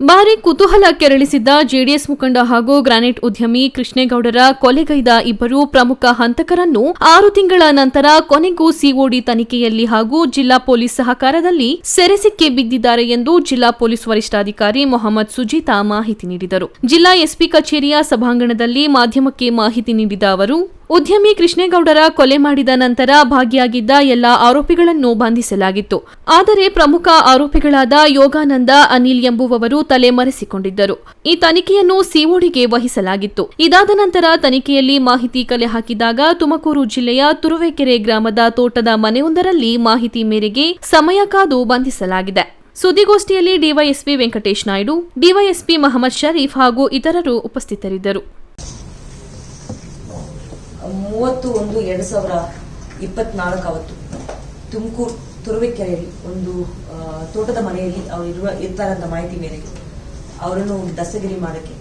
ಭಾರಿ ಕುತೂಹಲ ಕೆರಳಿಸಿದ್ದ ಜೆಡಿಎಸ್ ಮುಖಂಡ ಹಾಗೂ ಗ್ರಾನೈಟ್ ಉದ್ಯಮಿ ಕೃಷ್ಣೇಗೌಡರ ಕೊಲೆಗೈದ ಇಬ್ಬರು ಪ್ರಮುಖ ಹಂತಕರನ್ನು ಆರು ತಿಂಗಳ ನಂತರ ಕೊನೆಗೂ ಸಿಒಡಿ ತನಿಖೆಯಲ್ಲಿ ಹಾಗೂ ಜಿಲ್ಲಾ ಪೊಲೀಸ್ ಸಹಕಾರದಲ್ಲಿ ಸೆರೆಸಿಕ್ಕೆ ಬಿದ್ದಿದ್ದಾರೆ ಎಂದು ಜಿಲ್ಲಾ ಪೊಲೀಸ್ ವರಿಷ್ಠಾಧಿಕಾರಿ ಮೊಹಮ್ಮದ್ ಸುಜಿತಾ ಮಾಹಿತಿ ನೀಡಿದರು. ಜಿಲ್ಲಾ ಎಸ್ಪಿ ಕಚೇರಿಯ ಸಭಾಂಗಣದಲ್ಲಿ ಮಾಧ್ಯಮಕ್ಕೆ ಮಾಹಿತಿ ನೀಡಿದ ಅವರು ಉದ್ಯಮಿ ಕೃಷ್ಣೇಗೌಡರ ಕೊಲೆ ಮಾಡಿದ ನಂತರ ಭಾಗಿಯಾಗಿದ್ದ ಎಲ್ಲ ಆರೋಪಿಗಳನ್ನು ಬಂಧಿಸಲಾಗಿತ್ತು. ಆದರೆ ಪ್ರಮುಖ ಆರೋಪಿಗಳಾದ ಯೋಗಾನಂದ, ಅನಿಲ್ ಎಂಬುವವರು ತಲೆಮರೆಸಿಕೊಂಡಿದ್ದರು. ಈ ತನಿಖೆಯನ್ನು ಸಿಒಡಿಗೆ ವಹಿಸಲಾಗಿತ್ತು. ಇದಾದ ನಂತರ ತನಿಖೆಯಲ್ಲಿ ಮಾಹಿತಿ ಕಲೆ ಹಾಕಿದಾಗ ತುಮಕೂರು ಜಿಲ್ಲೆಯ ತುರುವೇಕೆರೆ ಗ್ರಾಮದ ತೋಟದ ಮನೆಯೊಂದರಲ್ಲಿ ಮಾಹಿತಿ ಮೇರೆಗೆ ಸಮಯ ಕಾದು ಬಂಧಿಸಲಾಗಿದೆ. ಸುದ್ದಿಗೋಷ್ಠಿಯಲ್ಲಿ ಡಿವೈಎಸ್ಪಿ ವೆಂಕಟೇಶ್ ನಾಯ್ಡು, ಡಿವೈಎಸ್ಪಿ ಮಹಮ್ಮದ್ ಶರೀಫ್ ಹಾಗೂ ಇತರರು ಉಪಸ್ಥಿತರಿದ್ದರು. ಮೂವತ್ತು ಒಂದು ಎರಡು ಸಾವಿರ ಇಪ್ಪತ್ನಾಲ್ಕು ಅವತ್ತು ತುಮಕೂರು ತುರುವೇಕೆರೆಯಲ್ಲಿ ಒಂದು ತೋಟದ ಮನೆಯಲ್ಲಿ ಅವರು ಇರುವ, ಇರ್ತಾರೆ ಮಾಹಿತಿ ಮೇರೆಗೆ. ಅವರನ್ನು ದಸ್ತಗಿರಿ ಮಾಡೋಕ್ಕೆ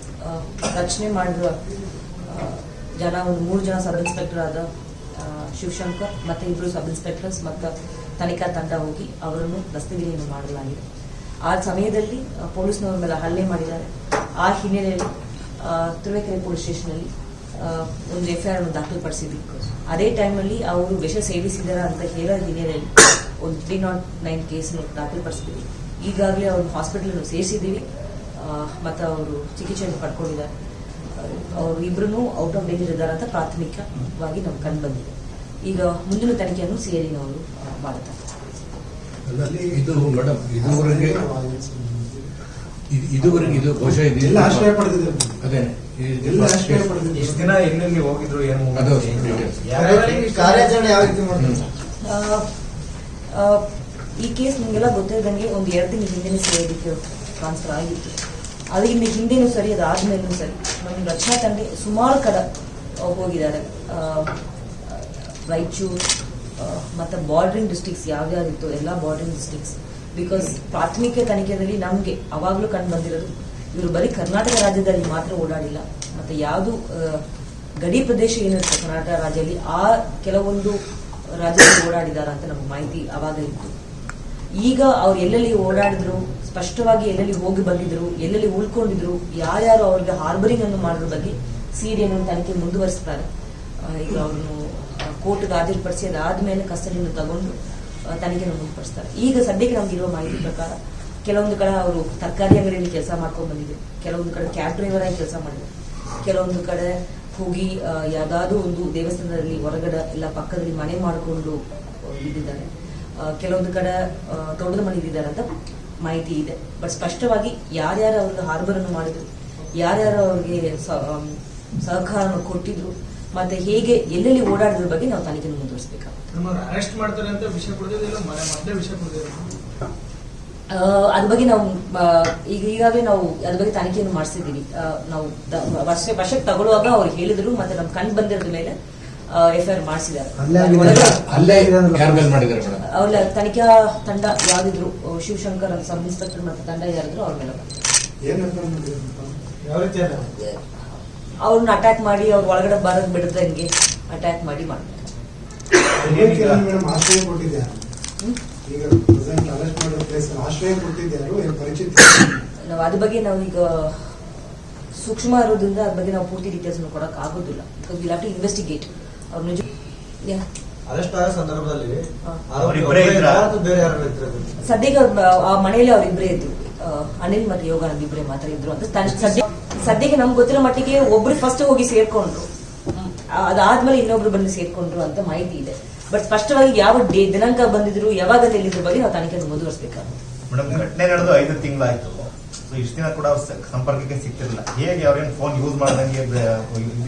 ರಚನೆ ಮಾಡಿರುವ ಜನ, ಒಂದು ಮೂರು ಜನ ಸಬ್ ಇನ್ಸ್ಪೆಕ್ಟರ್ ಆದ ಶಿವಶಂಕರ್ ಮತ್ತೆ ಇಬ್ಬರು ಸಬ್ ಇನ್ಸ್ಪೆಕ್ಟರ್ಸ್ ಮತ್ತು ತನಿಖಾ ತಂಡ ಹೋಗಿ ಅವರನ್ನು ದಸ್ತಗಿರಿಯನ್ನು ಮಾಡಲಾಗಿದೆ. ಆ ಸಮಯದಲ್ಲಿ ಪೊಲೀಸ್ನವರ ಮೇಲೆ ಹಲ್ಲೆ ಮಾಡಿದ್ದಾರೆ. ಆ ಹಿನ್ನೆಲೆಯಲ್ಲಿ ತುರುವೇಕೆರೆ ಪೊಲೀಸ್ ಸ್ಟೇಷನಲ್ಲಿ ಒಂದು ಎಫ್ ಐ ಆರ್ ಅನ್ನು ದಾಖಲುಪಡಿಸಿದ್ವಿ ಅದೇ ಟೈಮಲ್ಲಿ ಅವರು ವಿಷ ಸೇವಿಸಿದಾರ ಅಂತ ಹೇಳೋ ಹಿನ್ನೆಲೆಯಲ್ಲಿ ಒಂದು ತ್ರೀ ನಾಟ್ ನೈನ್ ಕೇಸನ್ನು ದಾಖಲುಪಡಿಸಿದ್ವಿ. ಈಗಾಗಲೇ ಅವ್ರನ್ನ ಹಾಸ್ಪಿಟಲನ್ನು ಸೇರಿಸಿದ್ದೀವಿ ಮತ್ತು ಅವರು ಚಿಕಿತ್ಸೆಯನ್ನು ಪಡ್ಕೊಂಡಿದ್ದಾರೆ. ಅವರು ಇಬ್ಬರೂ ಔಟ್ ಆಫ್ ಡೇಂಜರ್ ಇದ್ದಾರೆ ಅಂತ ಪ್ರಾಥಮಿಕವಾಗಿ ನಮ್ಗೆ ಕಂಡು ಬಂದಿದೆ. ಈಗ ಮುಂದಿನ ತನಿಖೆಯನ್ನು ಸೇರಿ ಮಾಡುತ್ತಾರೆ. ಅಲ್ಲಲ್ಲಿ ಇದು ಮೇಡಮ್ ಇದುವರೆಗೆ ಇದು- ಇದುವರೆಗೆ ಇದು ಬಹುಶಃ ಇದು ಅದೇ ದಿನ ಎಲ್ಲೆಲ್ಲಿ ಹೋಗಿದ್ರು ಏನು ಅದು ಕಾರ್ಯಾಚರಣೆ ಯಾವ ರೀತಿ ಮಾಡ್ತಾರೆ? ಈ ಕೇಸ್ ನಿಮಗೆಲ್ಲ ಗೊತ್ತಿರದಂಗೆ ಒಂದು ಎರಡು ದಿನ ಹಿಂದೆನೇ ಅದಕ್ಕೆ ಟ್ರಾನ್ಸ್ಫರ್ ಆಗಿತ್ತು. ಅದರಿಂದ ಹಿಂದೆನೂ ಸರಿ ಅದಾದ್ಮೇಲೂ ಸರಿ. ನಮ್ಮ ರಕ್ಷಣಾ ತಂಡ ಸುಮಾರು ಕಡೆ ಹೋಗಿದ್ದಾರೆ. ಆ, ರಾಯಚೂರು ಮತ್ತೆ ಬಾರ್ಡ್ರಿಂಗ್ ಡಿಸ್ಟಿಕ್ಸ್ ಯಾವ್ದಾದಿತ್ತು ಎಲ್ಲ ಬಾರ್ಡ್ರಿಂಗ್ ಡಿಸ್ಟಿಕ್ಸ್ ಬಿಕಾಸ್ ಪ್ರಾಥಮಿಕ ತನಿಖೆಯಲ್ಲಿ ನಮಗೆ ಅವಾಗಲೂ ಕಂಡು ಬಂದಿರೋದು ಇವರು ಬರೀ ಕರ್ನಾಟಕ ರಾಜ್ಯದಲ್ಲಿ ಮಾತ್ರ ಓಡಾಡಿಲ್ಲ. ಮತ್ತೆ ಯಾವುದು ಗಡಿ ಪ್ರದೇಶ ಏನಿರುತ್ತೆ ಕರ್ನಾಟಕ ರಾಜ್ಯದಲ್ಲಿ, ಆ ಕೆಲವೊಂದು ರಾಜ್ಯದಲ್ಲಿ ಓಡಾಡಿದಾರ ಅಂತ ನಮ್ಗೆ ಮಾಹಿತಿ ಅವಾಗ ಇತ್ತು. ಈಗ ಅವ್ರು ಎಲ್ಲೆಲ್ಲಿ ಓಡಾಡಿದ್ರು, ಸ್ಪಷ್ಟವಾಗಿ ಎಲ್ಲೆಲ್ಲಿ ಹೋಗಿ ಬಂದಿದ್ರು, ಎಲ್ಲೆಲ್ಲಿ ಉಳ್ಕೊಂಡಿದ್ರು, ಯಾರ್ಯಾರು ಅವ್ರಿಗೆ ಹಾರ್ಬರಿಂಗ್ ಅನ್ನು ಮಾಡೋದ್ರ ಬಗ್ಗೆ ಸೀರೆಯನ್ನು ತನಿಖೆ ಮುಂದುವರಿಸ್ತಾರೆ. ಈಗ ಅವ್ರನ್ನು ಕೋರ್ಟ್ಗೆ ಹಾಜರುಪಡಿಸಿ ಅದಾದ್ಮೇಲೆ ಕಸ್ಟಡಿಯನ್ನು ತಗೊಂಡು ತನಿಖೆಯನ್ನು ಮುಂದುವರಿಸ್ತಾರೆ. ಈಗ ಸದ್ಯಕ್ಕೆ ನಮ್ಗೆ ಇರುವ ಮಾಹಿತಿ ಪ್ರಕಾರ ಕೆಲವೊಂದು ಕಡೆ ಅವರು ತರಕಾರಿ ಅಂಗಡಿಯಲ್ಲಿ ಕೆಲಸ ಮಾಡ್ಕೊಂಡು ಬಂದಿದ್ರು. ಕೆಲವೊಂದು ಕಡೆ ಕ್ಯಾಬ್ ಡ್ರೈವರ್ ಆಗಿ ಕೆಲಸ ಮಾಡಿದ್ರು. ಕೆಲವೊಂದು ಕಡೆ ಹೋಗಿ ಯಾವ್ದಾದ್ರು ಒಂದು ದೇವಸ್ಥಾನದಲ್ಲಿ ಹೊರಗಡೆ ಎಲ್ಲ ಪಕ್ಕದಲ್ಲಿ ಮನೆ ಮಾಡಿಕೊಂಡು ಇದ್ದಿದ್ದಾರೆ. ಕೆಲವೊಂದು ಕಡೆ ತೋಟದ ಮನೆ ಇದ್ದಿದ್ದಾರೆ ಅಂತ ಮಾಹಿತಿ ಇದೆ. ಬಟ್ ಸ್ಪಷ್ಟವಾಗಿ ಯಾರ್ಯಾರು ಅವ್ರಿಗೆ ಹಾರ್ಬರ್ ಅನ್ನು ಮಾಡಿದ್ರು, ಯಾರ್ಯಾರು ಅವ್ರಿಗೆ ಸಹಕಾರವನ್ನು ಕೊಟ್ಟಿದ್ರು, ಮತ್ತೆ ಹೇಗೆ, ಎಲ್ಲೆಲ್ಲಿ ಓಡಾಡಿದ್ರ ಬಗ್ಗೆ ನಾವು ತನಿಖೆ ಮುಂದುವರಿಸಬೇಕಾಗುತ್ತೆ. ಅದ್ರ ಬಗ್ಗೆ ನಾವು ಈಗ ಈಗಾಗಲೇ ನಾವು ಅದ್ರ ಬಗ್ಗೆ ತನಿಖೆಯನ್ನು ಮಾಡಿಸಿದ್ದೀವಿ. ಆ, ನಾವು ವರ್ಷ ವರ್ಷಕ್ಕೆ ತಗೊಳ್ಳುವಾಗ ಅವ್ರು ಹೇಳಿದ್ರು ಮತ್ತೆ ನಮ್ ಕಣ್ ಬಂದಿರೋದ್ರ ಮೇಲೆ ಎಫ್ ಐ ಆರ್ ಮಾಡಿಸಿದ್ದಾರೆ ಅವ್ರ ತನಿಖಾ ತಂಡ ಯಾವ್ದಿದ್ರು ಶಿವಶಂಕರ್ ಅಂತ ಸಬ್ ಇನ್ಸ್ಪೆಕ್ಟರ್ ಮತ್ತೆ ತಂಡ ಯಾರಿದ್ರು ಅವ್ರ ಮೇಲೆ ಅವ್ರನ್ನ ಅಟ್ಯಾಕ್ ಮಾಡಿ ಅವ್ರ ಒಳಗಡೆ ಬರೋದ್ ಬಿಡದಂಗೆ ಅಟ್ಯಾಕ್ ಮಾಡಿ ಮಾಡ್ತಾರೆ ಈಗ ಪ್ರೆಸೆಂಟ್ ಅರೆಸ್ಟ್ ಮಾಡೋ ಪ್ಲೇಸ್ ಆಶ್ರಯ ಕೊಟ್ಟಿದ್ಯಾರು ಏನು ಪರಿಚಿತ ನಾವು ಅದ್ರ ಬಗ್ಗೆ ನಾವು ಈಗ ಸೂಕ್ಷ್ಮ ಇರೋದ್ರಿಂದ ಅದ್ರ ಬಗ್ಗೆ ನಾವು ಪೂರ್ತಿ ಡೀಟೇಲ್ಸ್ ಕೊಡಕ್ ಆಗೋದಿಲ್ಲ. Because will have to investigate ಅವ್ರ ನಿಜ ಯಾ. ಅರೆಸ್ಟ್ ಆದ ಸಂದರ್ಭದಲ್ಲಿ ಬೇರೆ ಯಾರು ಸದ್ಯಕ್ಕೆ ಆ ಮನೆಯಲ್ಲಿ ಅವ್ರಿಬ್ರೇ ಇದ್ರು. ಅನಿಲ್ ಮತ್ತೆ ಯೋಗಾನಂದ್ ಇಬ್ರೇ ಮಾತ್ರ ಇದ್ರು ಅಂತ. ಸದ್ಯಕ್ಕೆ ನಮ್ಗೆ ಗೊತ್ತಿರೋ ಮಟ್ಟಿಗೆ ಒಬ್ರು ಫಸ್ಟ್ ಹೋಗಿ ಸೇರ್ಕೊಂಡ್ರು. ಅದಾದ್ಮೇಲೆ ಇನ್ನೊಬ್ರು ಬಂದು ಸೇರ್ಕೊಂಡ್ರು ಅಂತ ಮಾಹಿತಿ ಇದೆ. ಬಟ್ ಸ್ಪಷ್ಟವಾಗಿ ಯಾವ ಡೇ- ದಿನಾಂಕ ಬಂದಿದ್ರು ಯಾವಾಗ ತಿಳಿದ್ರ ಬಗ್ಗೆ ನಾವು ತನಿಖೆ ಮುಂದುವರಿಸಬೇಕಾಗುತ್ತೆ. ಮೇಡಮ್ ಘಟನೆ ನಡೆದು ಐದು ತಿಂಗಳಾಯ್ತು. ಸೊ ಇಷ್ಟು ದಿನ ಕೂಡ ಅವ್ರು ಸಂಪರ್ಕಕ್ಕೆ ಸಿಕ್ತಿರಲಿಲ್ಲ ಹೇಗೆ ಅವ್ರೇನು ಫೋನ್ ಯೂಸ್ ಮಾಡ್ದಂಗೆ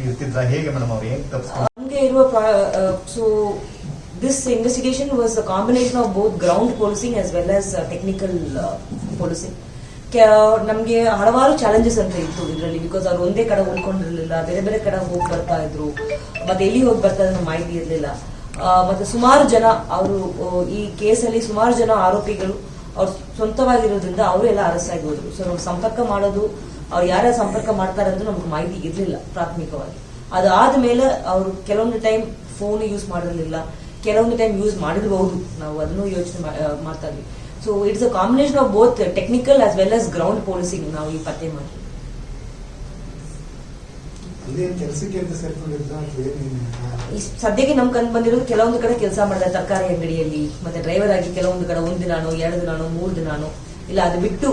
ಇರ್ತಿದ್ರ? ಹೇಗೆ ಮೇಡಮ್ ಅವ್ರು? ಹೇಗೆ ತಪ್ಪಿಸ್ಕೊಂಡು ನಮಗೆ ಇರುವ so this investigation was a combination of both ground policing as well as technical policing ನಮಗೆ ಹಲವಾರು ಚಾಲೆಂಜಸ್ ಅಂತ ಇತ್ತು ಇದರಲ್ಲಿ ಬಿಕಾಸ್ ಅವ್ರು ಒಂದೇ ಕಡೆ ಉಳ್ಕೊಂಡಿರ್ಲಿಲ್ಲ ಬೇರೆ ಬೇರೆ ಕಡೆ ಹೋಗಿ ಬರ್ತಾ ಇದ್ರು. ಮತ್ತೆ ಎಲ್ಲಿ ಹೋಗಿ ಬರ್ತಾ ಇದ್ರು ಮಾಹಿತಿ ಇರಲಿಲ್ಲ. ಮತ್ತೆ ಸುಮಾರು ಜನ ಅವರು ಈ ಕೇಸಲ್ಲಿ ಸುಮಾರು ಜನ ಆರೋಪಿಗಳು ಅವ್ರು ಸ್ವಂತವಾಗಿರೋದ್ರಿಂದ ಅವರೆಲ್ಲ ಅರೆಸ್ಟ್ ಹೋದ್ರು ಸೊ ನಮ್ಗೆ ಸಂಪರ್ಕ ಮಾಡೋದು, ಅವ್ರು ಯಾರ್ಯಾರು ಸಂಪರ್ಕ ಮಾಡ್ತಾರೆ ಅಂತ ನಮ್ಗೆ ಮಾಹಿತಿ ಇರಲಿಲ್ಲ ಪ್ರಾಥಮಿಕವಾಗಿ. ಅದಾದ ಮೇಲೆ ಅವರು ಕೆಲವೊಂದು ಟೈಮ್ ಫೋನ್ ಯೂಸ್ ಮಾಡಿರಲಿಲ್ಲ. ಕೆಲವೊಂದು ಟೈಮ್ ಯೂಸ್ ಮಾಡಿರಬಹುದು. ನಾವು ಅದನ್ನು ಯೋಚನೆ ಮಾಡ್ತಾ ಇದ್ವಿ. So it's a combination of both technical as well as ground policing ನಾವು ಈ ಪತ್ತೆ ಮಾಡಿ. ಸದ್ಯಕ್ಕೆ ನಮ್ ಕಂಡು ಬಂದಿರೋದು ಕೆಲವೊಂದು ಕಡೆ ಕೆಲಸ ಮಾಡಿದ ತರಕಾರಿ ಅಂಗಡಿಯಲ್ಲಿ ಮತ್ತೆ ಡ್ರೈವರ್ ಆಗಿ ಕೆಲವೊಂದು ಕಡೆ ಒಂದು ದಿನಾನೋ ಎರಡು ದಿನಾನೋ ಮೂರು ದಿನಾನೋ ಇಲ್ಲ ಅದು ಬಿಟ್ಟು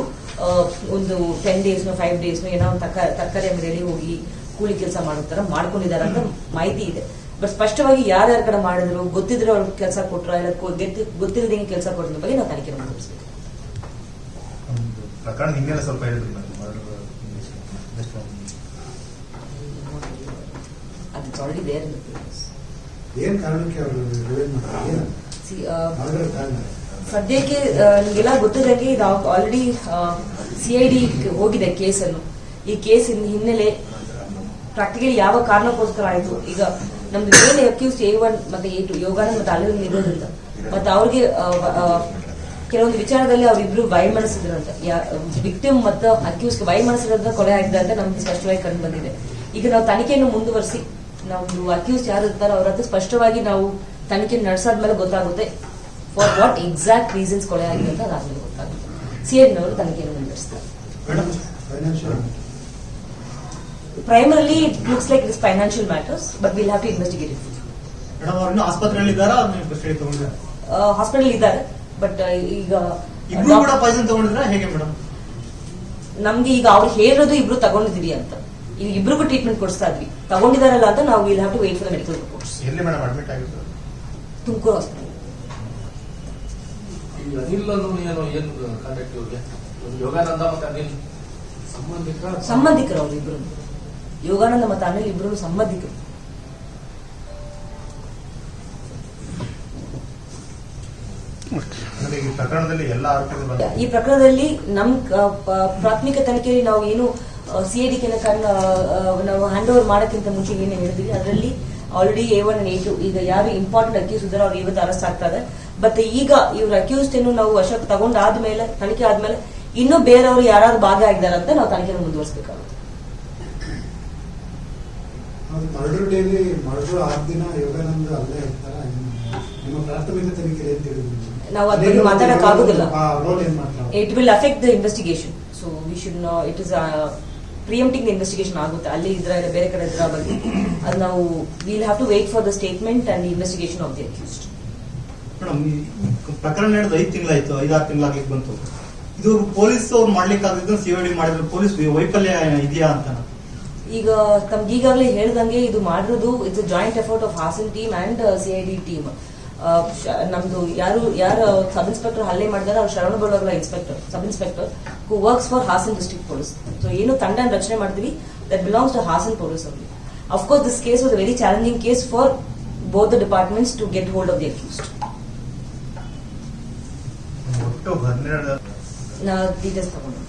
ಒಂದು ಟೆನ್ ಡೇಸ್ನೋ ಫೈವ್ ಡೇಸ್ನೋ ಏನೋ ಒಂದು ತರಕಾರಿ ಅಂಗಡಿಯಲ್ಲಿ ಹೋಗಿ ಕೂಲಿ ಕೆಲಸ ಮಾಡೋ ತರ ಮಾಡ್ಕೊಂಡಿದ್ದಾರೆ ಅಂತ ಮಾಹಿತಿ ಇದೆ. ಸ್ಪಷ್ಟವಾಗಿ ಯಾರ್ಯಾರ ಕಡೆ ಮಾಡಿದ್ರು ಗೊತ್ತಿದ್ರೆ ಅವ್ರಿಗೆ ಕೆಲಸ ಕೊಟ್ರ ಇಲ್ಲ ಗೊತ್ತಿಲ್ಲದಂಗೆ ಕೆಲಸ ಕೊಡೋದ್ರ ಬಗ್ಗೆ ನಾವು ತನಿಖೆ ಮಾಡಿಸ್ಬೇಕು ಪ್ರಕರಣ ಸ್ವಲ್ಪ ಹೇಳಿದ್ರು ಅದು ಆಲ್ರೆಡಿ ದೇರ್ ಏನ್ ಕಾರಣಕ್ಕೆ ಅವರು ಸದ್ಯಕ್ಕೆ ನಿಮಗೆಲ್ಲ ಗೊತ್ತಿದ್ದಂಗೆ ನಾವು ಆಲ್ರೆಡಿ ಸಿ ಐ ಡಿ ಹೋಗಿದೆ ಕೇಸನ್ನು. ಈ ಕೇಸ್ ಹಿನ್ನೆಲೆ ಪ್ರಾಕ್ಟಿಕಲಿ ಯಾವ ಕಾರಣಕ್ಕೋಸ್ಕರ ಆಯಿತು? ಈಗ ನಮ್ದು ಮೇಲೆ ಅಕ್ಯೂಸ್ ಎ ಒನ್ ಮತ್ತೆ ಎ ಟು ಯೋಗಾನ ಮತ್ತೆ ಅಲ್ಲಿಂದ ಇರೋದ್ರಿಂದ ಮತ್ತೆ ಅವ್ರಿಗೆ ಕೆಲವೊಂದು ವಿಚಾರದಲ್ಲಿ ಅವರಿಬ್ರು ಮಾಡಿಸಿದ್ರಂತ ವಿಕ್ಟಿಮ್ ಮತ್ತು ಅಕ್ಯೂಸ್ ವೈಮನಸಿದ್ರಿಂದ ಕೊಲೆ ಆಗಿದೆ ಅಂತ ನಮ್ಗೆ ಸ್ಪಷ್ಟವಾಗಿ ಕಂಡು ಬಂದಿದೆ. ಈಗ ನಾವು ತನಿಖೆಯನ್ನು ಮುಂದುವರಿಸಿ, ನಮ್ದು ಅಕ್ಯೂಸ್ ಯಾರು ಇರ್ತಾರೋ ಅವ್ರ ಹತ್ರ ಸ್ಪಷ್ಟವಾಗಿ ನಾವು ತನಿಖೆ ನಡೆಸಾದ್ಮೇಲೆ ಗೊತ್ತಾಗುತ್ತೆ ಫಾರ್ ವಾಟ್ ಎಕ್ಸಾಕ್ಟ್ ರೀಸನ್ಸ್ ಕೊಲೆ ಆಗಿದೆ ಅಂತ ಅದಾದ್ಮೇಲೆ ಗೊತ್ತಾಗುತ್ತೆ. ಸಿ ಎನ್ ಅವರು ತನಿಖೆಯನ್ನು ಮುಂದುವರಿಸ್ತಾರೆ primarily it looks like it's financial matters but will have to investigate it madam ಅವ್ರು ಆಸ್ಪತ್ರೆಯಲ್ಲಿ ಇದ್ದಾರಾ? ಹಾಸ್ಪಿಟಲ್ ಇದ್ದಾರೆ ಬಟ್ ಈಗ ಇಬ್ರು ಕೂಡ ಪಾಯ್ಸನ್ ತಗೊಂಡಿದ್ರ ಹೇಗೆ ಮೇಡಮ್? ನಮ್ಗೆ ಈಗ ಅವ್ರು ಹೇಳಿರೋದು ಇಬ್ರು ತಗೊಂಡಿದೀರಿ ಅಂತ. ಈಗ ಇಬ್ರಿಗೂ ಟ್ರೀಟ್ಮೆಂಟ್ ಕೊಡಿಸ್ತಾ ಇದ್ವಿ. ತಗೊಂಡಿದಾರಲ್ಲ ಅಂತ ನಾವು will have to wait for the medical reports ಎಲ್ಲಿ ಮೇಡಮ್ ಅಡ್ಮಿಟ್ ಆಗಿದ್ದು? ತುಮಕೂರು ಹಾಸ್ಪಿಟಲ್ ಅನಿಲ್ ಏನು ಏನು ಕಾಂಟ್ಯಾಕ್ಟ್ ಇವ್ರಿಗೆ? ಯೋಗಾನಂದ ಮತ್ತೆ ಅನಿಲ್ ಸಂಬಂಧಿಕ ಸಂಬಂಧಿಕರು ಅವ್ರು ಇಬ್ರು. ಯೋಗಾನಂದ ಮತ್ತು ಅನಿಲ್ ಇಬ್ಬರು ಸಂಬಂಧಿಕರು. ಈ ಪ್ರಕರಣದಲ್ಲಿ ನಮ್ ಪ್ರಾಥಮಿಕ ತನಿಖೆಯಲ್ಲಿ ನಾವು ಏನು ಸಿ ಐ ಡಿ ನಾವು ಹ್ಯಾಂಡ್ ಓವರ್ ಮಾಡೋಕ್ಕಿಂತ ಮುಂಚೆ ಏನು ಹೇಳಿದ್ವಿ. ಅದರಲ್ಲಿ already A one A two ಈಗ ಯಾರು ಇಂಪಾರ್ಟೆಂಟ್ ಅಕ್ಯೂಸ್ ಇದಾರೆ ಅವ್ರು ಇವತ್ತು ಅರೆಸ್ಟ್ ಆಗ್ತಾರೆ. ಬಟ್ ಈಗ ಇವ್ರ ಅಕ್ಯೂಸ್ ಏನು ನಾವು ವಶಕ್ಕೆ ತಗೊಂಡಾದ್ಮೇಲೆ ತನಿಖೆ ಆದ್ಮೇಲೆ ಇನ್ನೂ ಬೇರೆಯವರು ಭಾಷೆ ಆಗಿದ್ದಾರೆ ಅಂತ ನಾವು ತನಿಖೆ ಮುಂದುವರಿಸಬೇಕಾಗುತ್ತೆ. ಮರ್ಡರ್ ಡೇಲಿ ಮರ್ಡರ್ ಆರು ದಿನ ಯೋಗಾನಂದ ಅಲ್ಲೇ ಇರ್ತಾರ ನಿಮ್ಮ ಪ್ರಾಥಮಿಕ ತನಿಖೆ ಏನ್ ತಿಳಿದ್ರು ನಾವು ಅದ್ರ ಬಗ್ಗೆ ಮಾತಾಡಕ್ ಆಗುದಿಲ್ಲ. ರೋಲ್ ಏನ್ ಮಾಡ್ತಾರೆ it will affect the investigation so we should it is preempting the investigation ಆಗುತ್ತೆ. ಅಲ್ಲಿ ಇದ್ರ ಇಲ್ಲ ಬೇರೆ ಕಡೆ ಇದ್ರ ಬಗ್ಗೆ. ಅದು ನಾವು will have to wait for the statement and investigation of the accused madam ಪ್ರಕರಣ ನಡೆದು ಐದು ತಿಂಗಳಾಯ್ತು ಐದಾರು ತಿಂಗಳಾಗ್ಲಿಕ್ಕೆ ಬಂತು. ಇದು ಪೊಲೀಸ್ ಅವ್ರು ಮಾಡ್ಲಿಕ್ಕೆ ಆಗಿದ್ದು ಡಿ ಮಾಡಿದ್ರು ಪೊಲೀಸ್ ವೈಫಲ್ಯ ಇದೆಯಾ ಅಂತ? ಈಗ ತಮ್ಗೆ ಈಗಾಗಲೇ ಹೇಳ್ದಂಗೆ ಇದು ಮಾಡಿರೋದು it's joint effort of Hassan team and C I D team ನಮ್ದು ಯಾರು ಯಾರು ಸಬ್ ಇನ್ಸ್ಪೆಕ್ಟರ್ ಹಲ್ಲೆ ಮಾಡಿದಾರೆ ಅವ್ರು Sharana ಬಳ್ಳಾರ್ಲ inspector sub inspector who works for Hassan district police so ಏನು ತಂಡ ರಚನೆ ಮಾಡ್ತೀವಿ that belongs to Hassan police ಅವ್ರಿಗೆ. Of course this case was very challenging case for both the departments to get hold of the accused details ತಗೊಂಡು.